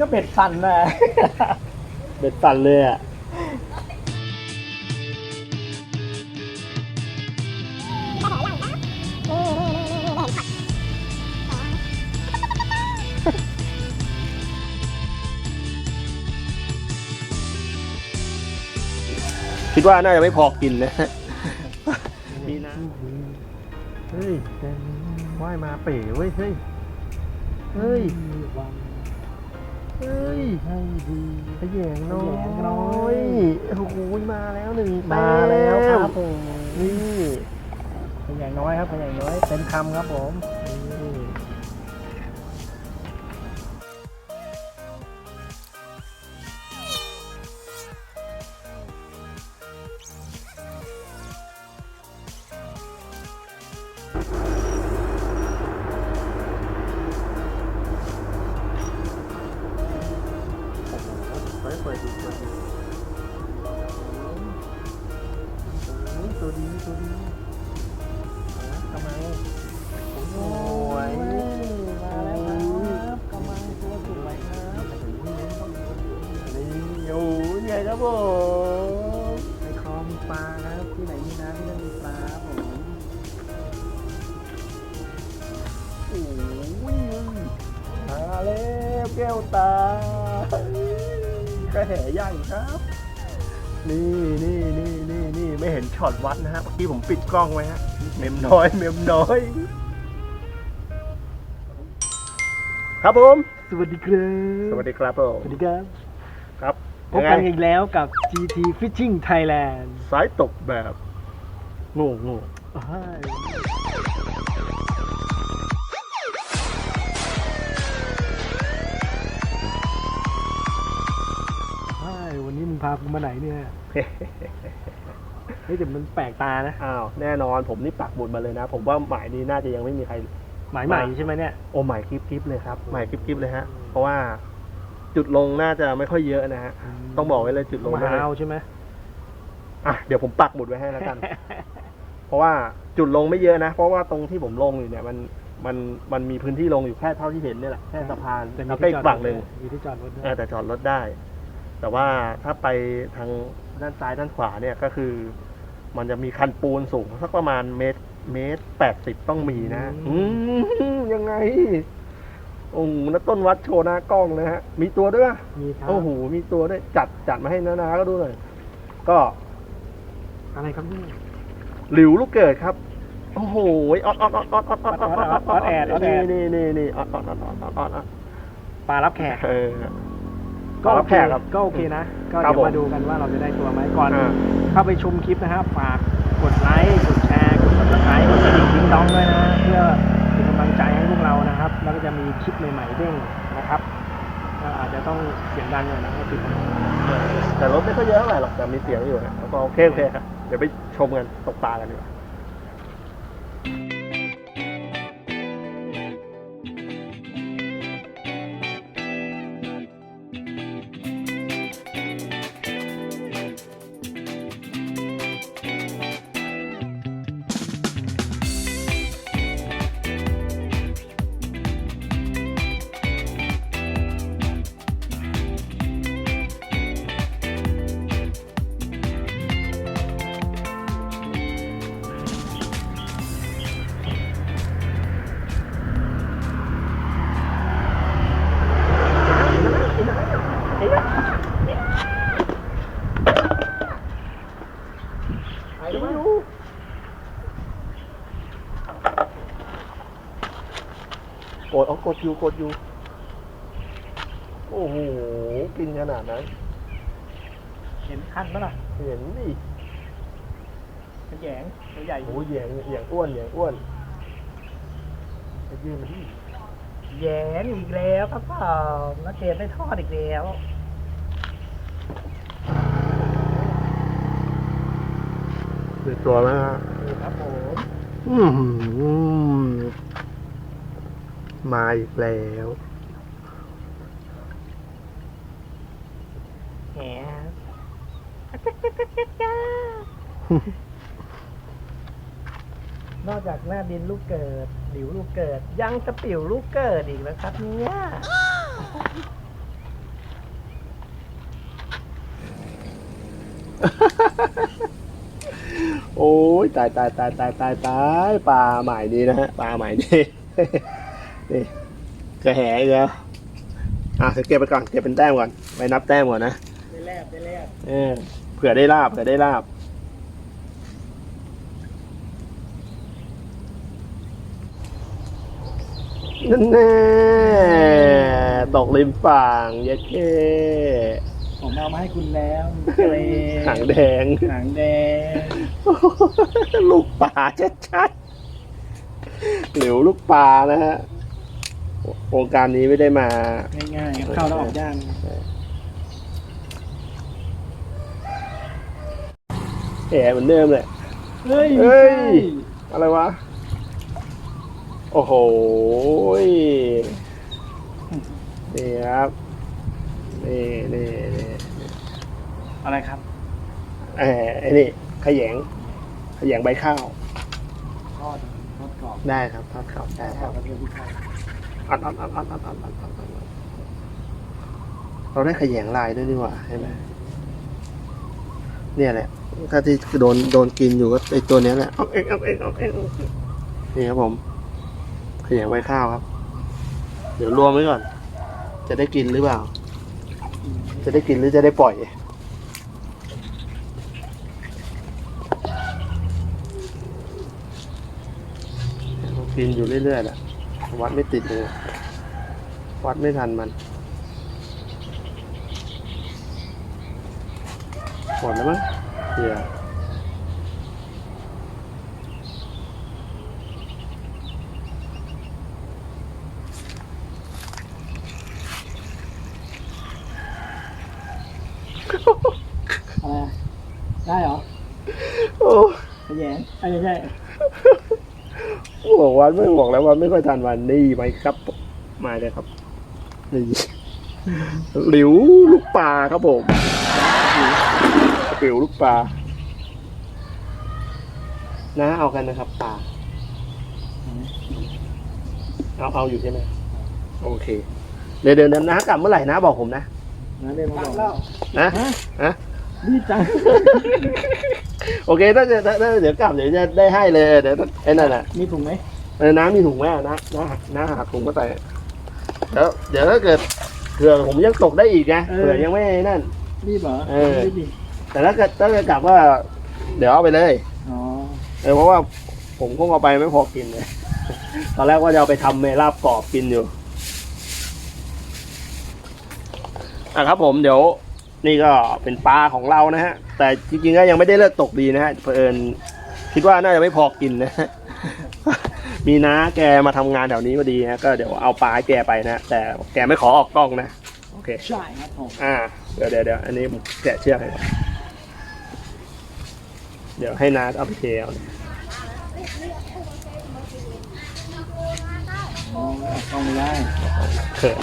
ก็เบ็ดสั่นนะ เบ็ดสั่นเลยอะคิดว่าน่าจะไม่พอกินนะนี่นะ เฮ้ยแกว่ายมาเป๋เว้ย เฮ้ย เฮ้ย เฮ้ยให้ดีขยงน้อขยงน้อยยโอ้โหมาแล้วหนึ่งมาแล้วครับผมนี่ขยงน้อยครับขยงน้อยเต็มคำครับผม ครับผมในคลองมีปลาครับที่ไหนมีน้ำที่นั่นมีปลาครับผมโอ้ยมาแล้วแก้วตากระแหย่างครับ นี่นี่นี่นี่นี่ไม่เห็นช็อตวัดนะฮะเมื่อกี้ผมปิดกล้องไว้ฮะเมมน้อย เมมน้อย ครับผม สวัสดีครับ สวัสดีครับผม สวัสดีครับ ครับ พบกันอีกแล้วกับ GT Fishing Thailand สายตกแบบโง่โง่ใช่วันนี้มึงพากูมาไหนเนี่ยเฮ้ยแต่มันแปลกตานะ อ้าว แน่นอนผมนี่ปักหมุดมาเลยนะ ผมว่าหมายนี้น่าจะยังไม่มีใครหมายใหม่ใช่ไหมเนี่ย โอ้หมายคลิปคลิปเลยครับ หมายคลิปคลิปเลยฮะ เพราะว่า จุดลงน่าจะไม่ค่อยเยอะนะฮะ ต้องบอกไว้เลยจุดลงมาไม่ค่อยเอาใช่ไหมอะเดี๋ยวผมปักหมุดไว้ให้แล้วกัน เพราะว่าจุดลงไม่เยอะนะ เพราะว่าตรงที่ผมลงอยู่เนี่ย มันมันมันมีพื้นที่ลงอยู่แค่เท่าที่เห็นเนี่ยแหละแค่สะพานแต่มีแล้วก็ที่อีจอดกฝั่งหนึ่ง มีที่จอดรถด้วย เออแต่จอดรถได้ แต่ว่าถ้าไปทางด้านซ้ายด้านขวาเนี่ยก็คือ มันจะมีคันปูนสูงสักประมาณเมตร เมตรแปดสิบต้องมีนะ อืมยังไง โอ้โหนักต้นวัดโชว์หน้ากล้องนะฮะ มีตัวด้วยปะมีครับโอ้โห มีตัวด้วย จัดจัดมาให้นานาก็ดูหน่อย ก็อะไรครับเนี่ยหลิวลูกเกิดครับ โอ้โหออดออดออดออดออดออดออดออดออดออดแอดออดแอดนี่นี่นี่ออดออดออดออดออดออดออดปลารับแขกเออ ก็รัโอบเคแขกครับก็โอเคนะ ก็ครัเดี๋บยวผม มาดูกันว่าเราจะได้ตัวไหมก่อน อ่า เข้าไปชมคลิปนะครับฝากกดไลค์ กดแชร์ กด subscribe กดกระดิ่งดิ้งดองด้วยนะ เพื่อเป็นกำลั งใจให้พวกเรานะครับ แล้วก็จะมีคลิปใหม่ๆเด้งนะครับก็อาจจะต้องเสียงดังหน่อยนะให้ติดแต่รถไม่ค่อยเยอะเท่าไหร่หรอกแต่มีเสียงอยู่นะแล้วก็โอเคโอเคครับเดี๋ยวไปชมกันตกปลากันดีกว่า ดเอากดอยู่กดอยู่ โอ้โหกินขนาดนั้น เห็นคันปะล่ะเห็นดิเป็นแหยงตัวใหญ่โอ้โหเหยียงเหยียงอ้วนเหยียงอ้วนไปยืนมาที่แหยงอีกแล้วครับเปล่านักเกตได้ทอดอีกแล้วเดือตัวแล้วฮะ นี่ครับผม อื้อหือ มาอีกแล้วแหมนอกจากหน้าดินลูกเกิดหลิวลูกเกิด ยังสปิ๋วลูกเกิดอีกนะครับเนี่ยโอ้ยตายตายตายตายตายตายปลาใหม่ดีนะฮะปลาใหม่ดี นี่กระแหอีกแล้วอะเดี๋ยวเก็บไปก่อนเก็บเป็นแต้มก่อนไปนับแต้มก่อนนะได้แลบได้แลบเออเผื่อได้ลาบเผื่อได้ลาบนั่นแน่ตกริมฝั่งเย็ดเก้ผมเอามาให้คุณแล้วเกรหางแดง หางแดงลูกปลาชัดๆหลิวลูกปลานะฮะ โครงการนี้ไม่ได้มา ง่ายๆครับเข้าแล้วออกย่างแหมเหมือนเดิมเลยเฮ้ยเฮ้ย อะไรวะ โอ้โหยนี่ครับ นี่นี่นี่อะไรครับเออไอ้นี่ขยงขยงใบข้าว ทอดทอดกรอบ ได้ครับ ทอดข้าวได้ทคอรัดบ อัดอัดอัดอัดอัดอัดอัดอัดเราได้ขยงลายด้วยดีกว่าใช่ไหมเนี่ยแหละ ถ้าที่โดนโดนกินอยู่ก็ไอตัวเนี้ยแหละเอาเองเอาเองเอาเองนี่ครับผมขยงใบข้าวครับ เดี๋ยวรวมไว้ก่อน จะได้กินหรือเปล่า จะได้กินหรือจะได้ปล่อยกินอยู่เรื่อยๆแหละ วัดไม่ติดเลยวัดไม่ทันมันหมดแล้วมั้งเดี๋ยวอะไรอะได้เหรอ โอ้ขยงไอ้ไม่ใช่ บอกวัดไม่บอกแล้ววัดไม่ค่อยทันวันนี่ไหมครับ มาเลยครับนี่หลิวลูกปลาครับผมหลิวลูกปลานะเอากันนะครับปลาเอาเอาอยู่ใช่ไหมโอเค เดี๋ยวเดี๋ยวเดี๋ยวนะกลับเมื่อไหร่นะบอกผมนะนะเดินมาบอกแล้วนะฮะ ฮะรีบจัง โอเคถ้าจะถ้าถ้าเดี๋ยวกลับเดี๋ยวจะได้ให้เลยเดี๋ยวไอ้นั่นน่ะมีถุงไหมเออน้ำมีถุงไหมอะนะนะน้าหาถุงก็ใส่เดี๋ยวเดี๋ยวถ้าเกิดเผื่อผมยังตกได้อีกไงเผื่อยังไม่นั่น รีบเหรอเออ รีบดิแต่ถ้าเกิดถ้าเกิดกลับว่า เดี๋ยวเอาไปเลยอ๋อเออเพราะว่าผมคงเอาไปไม่พอกินเลยตอนแรกว่าจะเอาไปทำเมลาบกรอบกินอยู่อะครับผมเดี๋ยว นี่ก็เป็นปลาของเรานะฮะ แต่จริงๆก็ยังไม่ได้เลิกตกดีนะฮะเผอิญคิดว่าน่าจะไม่พอกินนะฮะมีน้าแกมาทำงานแถวนี้พอดีนะก็เดี๋ยวเอาปลาให้แกไปนะแต่แกไม่ขอออกกล้องนะโอเคใช่ครับผมอ่าเดี๋ยวเดี๋ยวเดี๋ยวอันนี้ผมแกะเชือกให้ก่อนเดี๋ยวให้นาเอาไปเทเอามองกล้องไม่ได้เขิน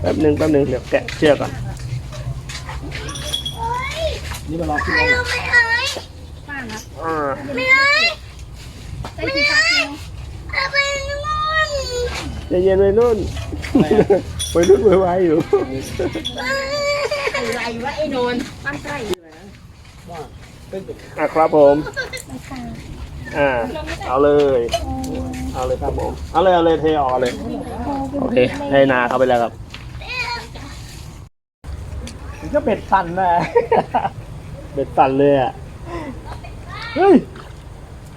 แป๊บหนึงแป๊บหนึงเดี๋ยวแกะเชือกก่อนนี่มารอขึ้นไม่รเอาถไม่เอาอ่าไม่เอาไม่เอาเอาไปนู่นใจเย็นวัยรุ่นอะไรอะวัยรุ่นวัยวัยอยู่อะไรวะไอ้นนท์มันไก่ว่าเป็นเด็กอะครับผมอ่าเอาเลย เอาเลยครับผม เอาเลยเอาเลยเทออกเลย โอเคให้นาเข้าไปแล้วครับมัน ก็เบ็ดสั่นนะเบ็ดสั่นเลยอะ เฮ้ย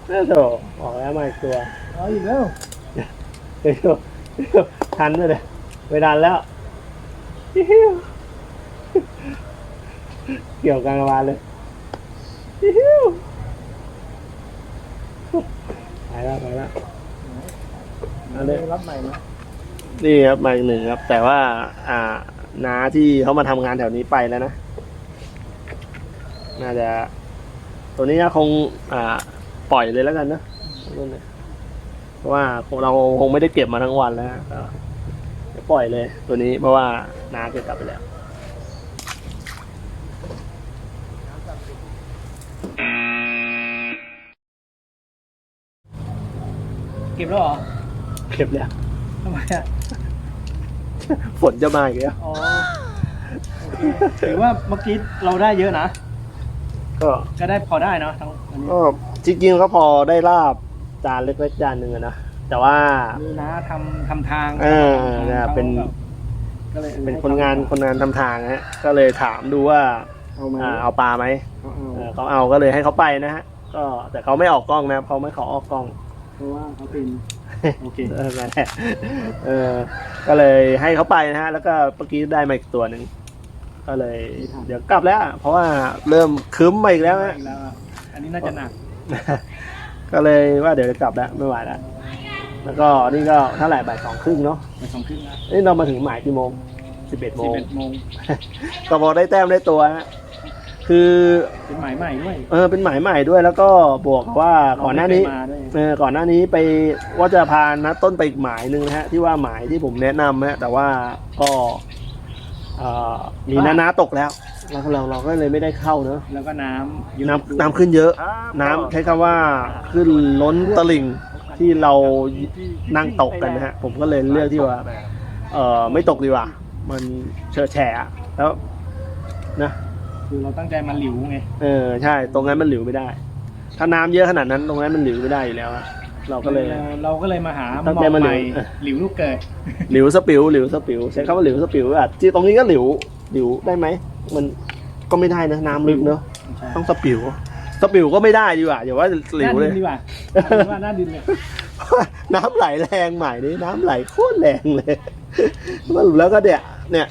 น่าโถออกแล้วมาอีกตัวเอาอีกแล้วเดี๋ยวทันด้วยเลยไม่ทันแล้ว เกี่ยวกันวานเลยไปแล้วไปแล้วเอาเลยรับใหม่นะนี่ครับมาอีกหนึ่งครับ แต่ว่า อ่า น้าที่เขามาทำงานแถวนี้ไปแล้วนะ น่าจะ ตัวนี้ก็คงอ่าปล่อยเลยแล้วกันนะรุ่นนี้เพราะว่าเราคงไม่ได้เก็บมาทั้งวันแล้วก็เดี๋ยวปล่อยเลย ตัวนี้เพราะว่าน้าเก็บกลับไปแล้วเก็บแล้วเหรอ เก็บแล้วทำไมอะ ฝนจะมาอีกแล้ว อ๋อถือว่าเมื่อกี้เราได้เยอะนะ ก็ก็ได้พอได้เนาะทั้งอันนี้ก็จริงๆก็พอได้ลาบจานเล็กๆจานหนึ่งอะนะแต่ว่า นี่นะทำทำทางเออเนี่ยเป็น ก็เลยออเป็นคนงานคนงานทำทางฮะก็เลยถามดูว่าเอามาอ่าเอาปลาไหมเอาเอาเออเขาเอาก็เลยให้เขาไปนะฮะก็แต่เขาไม่ออกกล้องนะครับเขาไม่ขอออกกล้อง เพราะว่าเขาเป็น โอเคเออนั่นแหละเออก็เลยให้เขาไปนะฮะ แล้วก็เมื่อกี้ได้มาอีกตัวหนึ่งก็เลย เดี๋ยวกลับแล้ว เพราะว่าเริ่มคึ้มมาอีกแล้วฮะอีกแล้วอะอันนี้น่าจะหนักก็เลยว่าเดี๋ยวจะกลับแล้วไม่ไหวแล้วแล้วก็นี่ก็เท่าไหร่บ่ายสองครึ่งเนาะไปสองครึ่งแล้วนี่เรามาถึงหมายกี่โมงสิบเอ็ดโมสิบงเอ็ดโมง ก็พอได้แต้มได้ตัวฮะ คือเป็นหมายใหม่ด้วย เออเป็นหมายใหม่ด้วยแล้วก็บวกกับว่าก่อนหน้านี้เรไม่เคยมาด้วยเออก่อนหน้านี้ไปว่าจะพานะต้นไปอีกหมายหนึ่งนะฮะ ที่ว่าหมายที่ผมแนะนำฮะแต่ว่าก็เอ่อมีนานาตกแล้วเราเราเราก็เลยไม่ได้เข้าเนอะแล้วก็น้ำเยอะน้ำด้วยน้ำขึ้นเยอะ น้ำใช้คำว่าขึ้นล้นตลิ่งที่เรานั่งตกกันนะฮะ ผมก็เลยเลือกที่ว่า เออไม่ตกดีกว่า มันเชอะแฉะแล้วนะ คือเราตั้งใจมาหลิวไงเออใช่ ตรงนั้นมันหลิวไม่ได้ ถ้าน้ำเยอะขนาดนั้นตรงนั้นมันหลิวไม่ได้อยู่แล้วอะเราก็เลยเราก็เลยมาหาตั้งมอใจงมาใหหลิม่วหลิวลูกเกิดหลิวสปิวหลิวสปิวใช้คำว่าหลิวสปิวอะที่ตรงนี้ก็หลิวหลิวได้ไหมมันก็ไม่ได้นะน้ำลึกเนอะต้องสปิวสปิวก็ไม่ได้ดีกว่าอย่าว่าหลิวหเลน้าย ดินดีกว่าเอาเป็นว่าหน้าดินเลยน้ำไหลแรงใหม่นี่น้ำไหลโคตรแรงเลย มาแล้วก็เนี่ยเนี่ย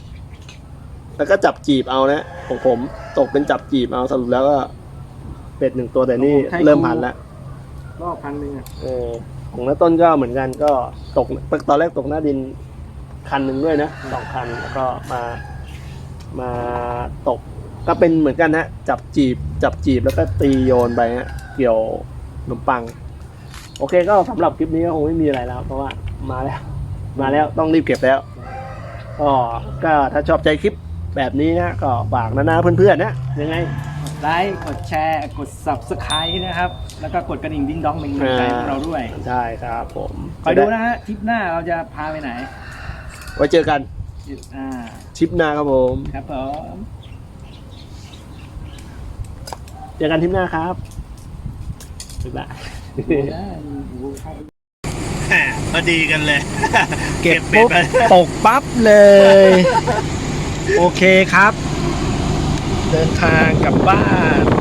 แล้วก็จับจีบเอานะของผมตกเป็นจับจีบเอาสรุปแล้วก็เป็ดหนึ่งตัวแต่นี่เริ่มพันแล้วรอบพันหนึ่งอะเออของน้าต้นก็เหมือนกันก็ตกตอนแรกตกหน้าดินคันหนึ่งด้วยนะสองคันแล้วก็มามาตกก็เป็นเหมือนกันฮะจับจีบ จับจีบแล้วก็ตีโยนไปฮะเกี่ยวขนมปัง โอเคก็สำหรับคลิปนี้ก็คงไม่มีอะไรแล้ว เพราะว่ามาแล้ว มาแล้วต้องรีบเก็บแล้วก็ก็ถ้าชอบใจคลิป แบบนี้นะก็ฝากนานาเพื่อนๆนะยังไงกดไลค์กดแชร์ กด subscribe นะครับ แล้วก็กดกระดิ่งดิ้งดองเป็นกำลังใจให้เราด้วยใช่ครับผมคอยดูนะฮะทริปหน้าเราจะพาไปไหน ไว้เจอกันอ่าทริปหน้าครับผมครับผมเจอกันทริปหน้าครับบ๊ายบายพอดีกันเลย เก็บปุ๊บตกปั๊บเลย โอเคครับ เดินทางกลับบ้าน